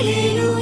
一路。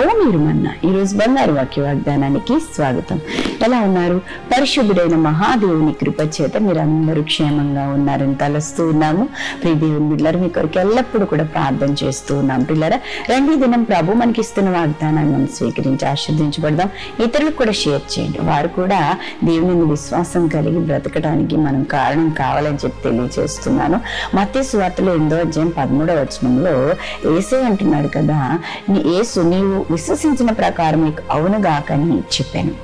ఓ మీరు మన్న ఈరోజు బంగారు వాక్య వాగ్దానానికి స్వాగతం. ఎలా ఉన్నారు? పరిశుద్ధుడైన మహాదేవుని కృప చేత మీరు అందరూ క్షేమంగా ఉన్నారని తలస్తూ ఉన్నాము. ప్రియ దేవుని మీ కొరకు ఎల్లప్పుడూ కూడా ప్రార్థన చేస్తూ ఉన్నాం. పిల్లరా రెండు దినం ప్రభు మనకి ఇస్తున్న వాగ్దానాన్ని మనం స్వీకరించి ఆశీర్దించబడదాం ఇతరులకు కూడా షేర్ చేయండి. వారు కూడా దేవుని విశ్వాసం కలిగి బ్రతకడానికి మనం కారణం కావాలని చెప్పి తెలియజేస్తున్నాను. మత్తే సువార్తలో ఎనిమిదో అధ్యాయం పదమూడవ వచనంలో ఏసే అంటున్నాడు కదా నీ యేసు నీవు విశ్వసించిన ప్రకారం మీకు అవునుగాకని చెప్పాను.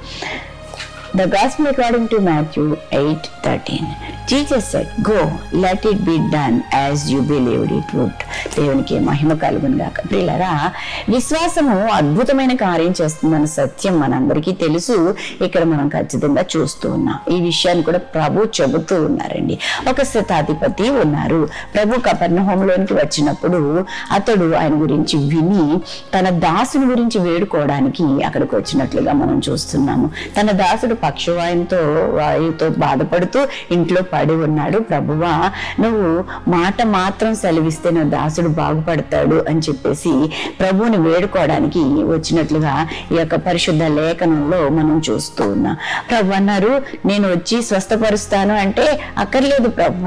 The gospel according to Matthew eight thirteen Jesus said, go let it be done as you believed it would దేవునికి మహిమ కలుగును గాక. ప్రియులరా విశ్వాసము అద్భుతమైన కార్యం చేస్తుందన్న సత్యం మనందరికీ తెలుసు. ఇక్కడ మనం ఖచ్చితంగా చూస్తూ ఉన్నాం. ఈ విషయాన్ని కూడా ప్రభు చెబుతూ ఉన్నారండి. ఒక శతాధిపతి ఉన్నారు. ప్రభు కపర్ణహోంలోనికి వచ్చినప్పుడు అతడు ఆయన గురించి విని తన దాసుని గురించి వేడుకోవడానికి అక్కడికి వచ్చినట్లుగా మనం చూస్తున్నాము. తన దాసుడు పక్షవాయంతో వాయుతో బాధపడుతూ ఇంట్లో పడి ఉన్నాడు. ప్రభువా నువ్వు మాట మాత్రం సెలవిస్తే నా దాసుడు బాగుపడతాడు అని చెప్పేసి ప్రభువుని వేడుకోవడానికి వచ్చినట్లుగా ఈ యొక్క పరిశుద్ధ లేఖనంలో మనం చూస్తూ ఉన్నాం. ప్రభు అన్నారు నేను వచ్చి స్వస్థపరుస్తాను అంటే అక్కర్లేదు ప్రభు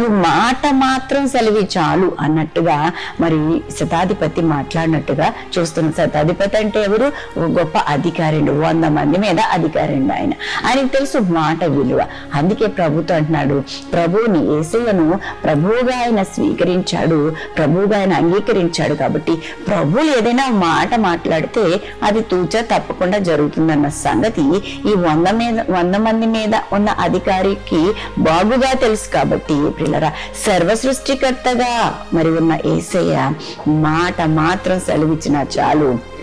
నువ్వు మాట మాత్రం సెలవి చాలు అన్నట్టుగా మరి శతాధిపతి మాట్లాడినట్టుగా చూస్తున్నాం. శతాధిపతి అంటే ఎవరు? గొప్ప అధికారి వంద మంది మీద అధికారి ఆయన. ఆయనకు తెలుసు మాట విలువ. అందుకే ప్రభుత్వం అంటున్నాడు ప్రభువుని ఏసయ్యను ప్రభువుగా ఆయన స్వీకరించాడు. ప్రభువుగా ఆయన అంగీకరించాడు కాబట్టి ప్రభు ఏదైనా మాట మాట్లాడితే అది తూచా తప్పకుండా జరుగుతుందన్న సంగతి ఈ వంద మీద వంద మంది మీద ఉన్న అధికారికి బాగుగా తెలుసు కాబట్టి పిల్లరా సర్వ సృష్టికర్తగా మరి ఉన్న ఏసయ్య మాట మాత్రం సెలవిచ్చినా చాలు.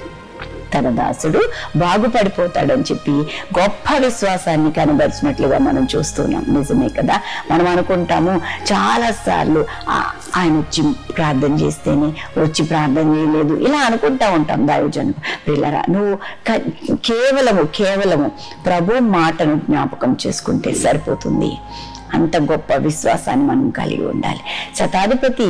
తన దాసుడు బాగుపడిపోతాడని చెప్పి గొప్ప విశ్వాసాన్ని కనబరిచినట్లుగా మనం చూస్తున్నాం. నిజమే కదా? మనం అనుకుంటాము చాలాసార్లు ఆయన వచ్చి ప్రార్థన చేస్తేనే వచ్చి ప్రార్థన చేయలేదు. ఇలా అనుకుంటా ఉంటాం దైవజను పిల్లరా నువ్వు కేవలము కేవలము ప్రభు మాటను జ్ఞాపకం చేసుకుంటే సరిపోతుంది. అంత గొప్ప విశ్వాసాన్ని మనం కలిగి ఉండాలి. శతాధిపతి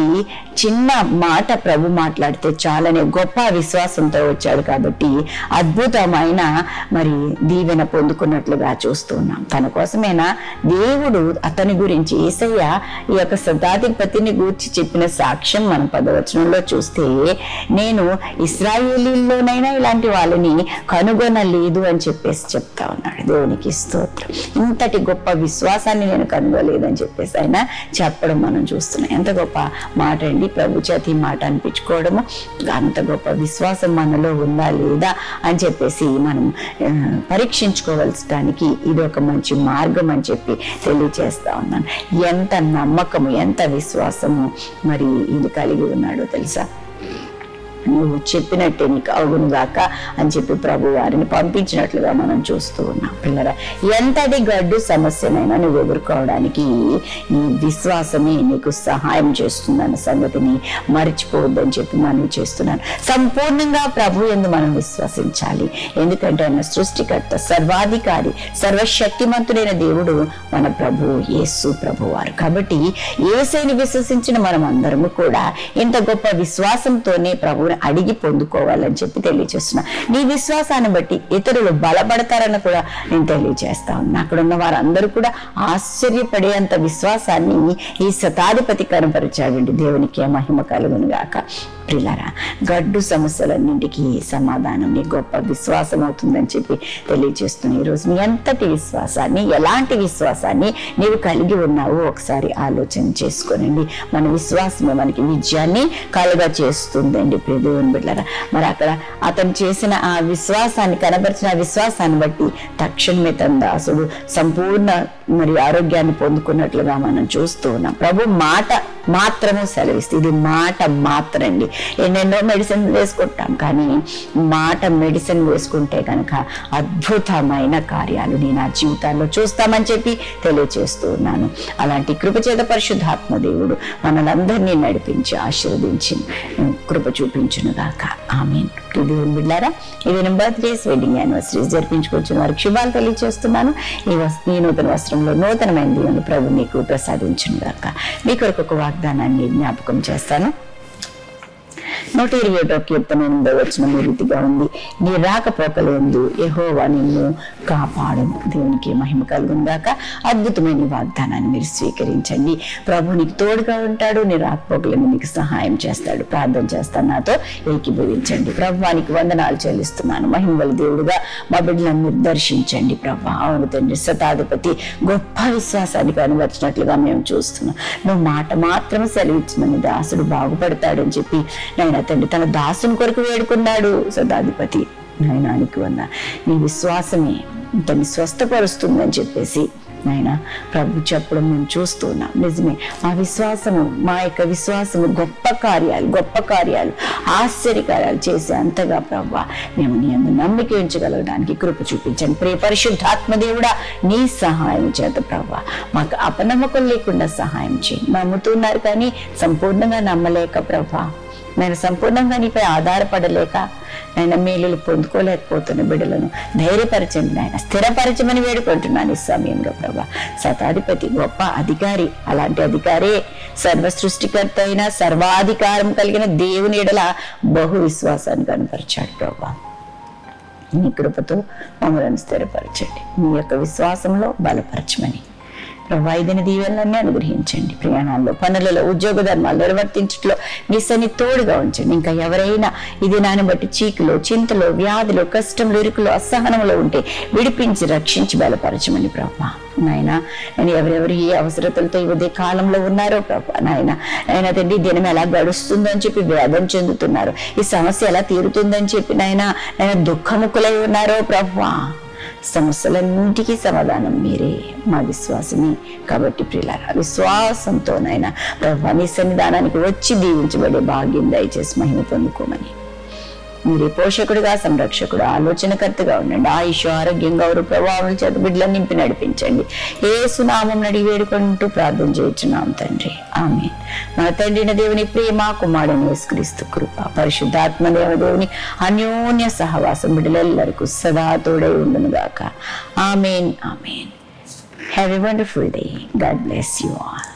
చిన్న మాట ప్రభు మాట్లాడితే చాలనే గొప్ప విశ్వాసంతో వచ్చాడు కాబట్టి అద్భుతమైన మరి దీవెన పొందుకున్నట్లుగా చూస్తున్నాం తన కోసమేనా? దేవుడు అతని గురించి ఏసయ్య ఈ యొక్క శతాధిపతిని గూర్చి చెప్పిన సాక్ష్యం మనం పదవచనంలో చూస్తే నేను ఇస్రాయేలీల్లోనైనా ఇలాంటి వాళ్ళని కనుగొనలేదు అని చెప్పేసి చెప్తా ఉన్నాడు. దేవునికి స్తోత్రం. ఇంతటి గొప్ప విశ్వాసాన్ని నేను లేదని చెప్పేసి ఆయన చెప్పడం మనం చూస్తున్నాం. ఎంత గొప్ప మాట అండి. ప్రభు చేతి మాట అనిపించుకోవడము. అంత గొప్ప విశ్వాసం మనలో ఉందా లేదా అని చెప్పేసి మనం ఆ, పరీక్షించుకోవలసడానికి ఇది ఒక మంచి మార్గం అని చెప్పి తెలియజేస్తా ఉన్నాను. ఎంత నమ్మకము ఎంత విశ్వాసము మరి ఇది కలిగి ఉన్నాడో తెలుసా? నువ్వు చెప్పినట్టే నీకు అవును గాక అని చెప్పి ప్రభు వారిని పంపించినట్లుగా మనం చూస్తూ ఉన్నాం. పిల్లరా ఎంతటి గడ్డు సమస్యనైనా నువ్వు ఎదుర్కోవడానికి నీ విశ్వాసమే నీకు సహాయం చేస్తుందన్న సంగతిని మర్చిపోవద్దని చెప్పి మనం చేస్తున్నాను. సంపూర్ణంగా ప్రభు ఎందు మనం విశ్వసించాలి. ఎందుకంటే ఆయన సృష్టికర్త సర్వాధికారి సర్వశక్తిమంతుడైన దేవుడు మన ప్రభు యేసు ప్రభు వారు. కాబట్టి ఏసైని విశ్వసించిన మనం అందరము కూడా ఇంత గొప్ప విశ్వాసంతోనే ప్రభు ప్రభువుని అడిగి పొందుకోవాలని చెప్పి తెలియజేస్తున్నా నీ విశ్వాసాన్ని బట్టి ఇతరులు బలపడతారని కూడా నేను తెలియజేస్తా ఉన్నా. అక్కడ ఉన్న వారందరూ కూడా ఆశ్చర్యపడేంత విశ్వాసాన్ని ఈ శతాధిపతి కనపరిచాడండి. దేవునికి మహిమ కలుగును గాక ప్రిలరా గడ్డు సమస్యలన్నింటికి సమాధానం నీ గొప్ప విశ్వాసం అవుతుందని చెప్పి తెలియజేస్తున్నాను. ఈరోజు నీ ఎంతటి విశ్వాసాన్ని ఎలాంటి విశ్వాసాన్ని నీవు కలిగి ఉన్నావో ఒకసారి ఆలోచన చేసుకోనండి. మన విశ్వాసమే మనకి విజయాన్ని కలుగ చేస్తుందండి దేవుని బిడ్డరా మరి అక్కడ అతను చేసిన ఆ విశ్వాసాన్ని కనబరిచిన విశ్వాసాన్ని బట్టి తక్షణమే తన దాసుడు సంపూర్ణ మరి ఆరోగ్యాన్ని పొందుకున్నట్లుగా మనం చూస్తూ ఉన్నాం. ప్రభు మాట మాత్రము సెలవిస్తుంది. ఇది మాట మాత్రండి. ఎన్నెన్నో మెడిసిన్ వేసుకుంటాం. కానీ మాట మెడిసిన్ వేసుకుంటే కనుక అద్భుతమైన కార్యాలు నేను నా జీవితాల్లో చూస్తామని చెప్పి తెలియజేస్తూ ఉన్నాను. అలాంటి కృపచేత పరిశుద్ధాత్మ దేవుడు మనలందరినీ నడిపించి ఆశీర్వదించి కృప చూపించును గాక ఆమె దేవుని బిడ్డారా ఇది నేను బర్త్డేస్ వెడ్డింగ్ యానివర్సరీస్ జరిపించుకొచ్చిన వారికి శుభాలు తెలియజేస్తున్నాను ఈ వస్ ఈ నూతన వస్త్రంలో నూతనమైన దేవుని ప్రభు నీకు ప్రసాదించును గాక మీ కొరకు ఒక వాగ్దానాన్ని జ్ఞాపకం చేస్తాను. నూట ఇరవై ఒకటో కీర్తన ఎనిమిదో వచ్చిన ఈ రీతిగా ఉంది. నీ రాకపోకలేందు ఎహోవా నిన్ను కాపాడు. దేవునికి మహిమ కలుగుందాక అద్భుతమైన వాగ్దానాన్ని మీరు స్వీకరించండి. ప్రభు నీకు తోడుగా ఉంటాడు నీ రాకపోకలను నీకు సహాయం చేస్తాడు ప్రార్థన చేస్తాను నాతో ఏకీభవించండి. ప్రభువానికి వందనాలు చెల్లిస్తున్నాను. మహిమగల దేవుడుగా మా బిడ్డలను మీరు దర్శించండి ప్రభు. అవును తండ్రి శతాధిపతి గొప్ప విశ్వాసానికి కనబరిచినట్లుగా మేము చూస్తున్నాం. నువ్వు మాట మాత్రమే సెలవిచ్చిన దాసుడు బాగుపడతాడని చెప్పి నేను తండ్రి తన దాసుని కొరకు వేడుకున్నాడు సదాధిపతి నాయనానికి వంద. నీ విశ్వాసమే తను స్వస్థపరుస్తుందని చెప్పేసి నాయన ప్రభు చెప్పడం మేము చూస్తున్నాం నిజమే మా విశ్వాసము మా యొక్క విశ్వాసము గొప్ప కార్యాలు గొప్ప కార్యాలు ఆశ్చర్యకార్యాలు చేసే అంతగా ప్రభు మేము నీ అందు నమ్మిక ఉంచగలగడానికి కృప చూపించండి. ప్రియ పరిశుద్ధాత్మ దేవుడా నీ సహాయం చేత ప్రభు మాకు అపనమ్మకం లేకుండా సహాయం చేయండి. నమ్ముతున్నారు కానీ సంపూర్ణంగా నమ్మలేక ప్రభా నేను సంపూర్ణంగా నీపై ఆధారపడలేక నేను మేలులు పొందుకోలేకపోతున్న బిడ్డలను ధైర్యపరచండి నాయన. స్థిరపరచమని వేడుకుంటున్నాను ఈ సమయంలో ప్రభా. శతాధిపతి గొప్ప అధికారి అలాంటి అధికారే సర్వ సృష్టికర్త అయిన సర్వాధికారం కలిగిన దేవుని ఎడల బహు విశ్వాసాన్ని కనపరిచాడు ప్రభా. నీ కృపతో మమ్మల్ని స్థిరపరచండి. మీ యొక్క విశ్వాసంలో బలపరచమని. వైద్యని దీవెనలన్నీ అనుగ్రహించండి. ప్రయాణాల్లో పనులలో ఉద్యోగ ధర్మాలు నిర్వర్తించట్లో మిస్సని తోడుగా ఉంచండి. ఇంకా ఎవరైనా ఇది నాని బట్టి చీకులో చింతలో వ్యాధులు కష్టంలో ఇరుకులో అసహనంలో ఉంటే విడిపించి రక్షించి బలపరచమని ప్రభా. నాయన నేను ఎవరెవరు ఏ అవసరతలతో ఈ ఉదయ కాలంలో ఉన్నారో ప్రభా. నాయన ఆయన తండ్రి దినం ఎలా గడుస్తుందో అని చెప్పి వేదం చెందుతున్నారు. ఈ సమస్య ఎలా తీరుతుందని చెప్పి నాయన నేను దుఃఖముకులై ఉన్నారో ప్రభా. సమస్యలన్నింటికీ సమాధానం మీరే. మా విశ్వాసమే కాబట్టి ప్రియులారా విశ్వాసంతోనైనా ప్రభు నీ సన్నిధానానికి వచ్చి దీవించబడే భాగ్యం దయచేసి మహిమ పొందుకోమని మీరే పోషకుడుగా సంరక్షకుడు ఆలోచనకర్తగా ఉండండి. ఆయుష్ ఆరోగ్యం గౌరవ ప్రభావం చేత బిడ్డలను నింపి నడిపించండి. ఏ సునామం నడి వేడుకుంటూ ప్రార్థన చేయించున్నాం తండ్రి. ఆమె మన తండ్రిన దేవుని ప్రేమ కుమారుని యేసుక్రీస్తు కృప పరిశుద్ధాత్మ దేవదేవుని అన్యోన్య సహవాసం బిడ్డలెల్లరికూ సదా తోడై ఉండును గాక amen amen. Have a wonderful day God bless you all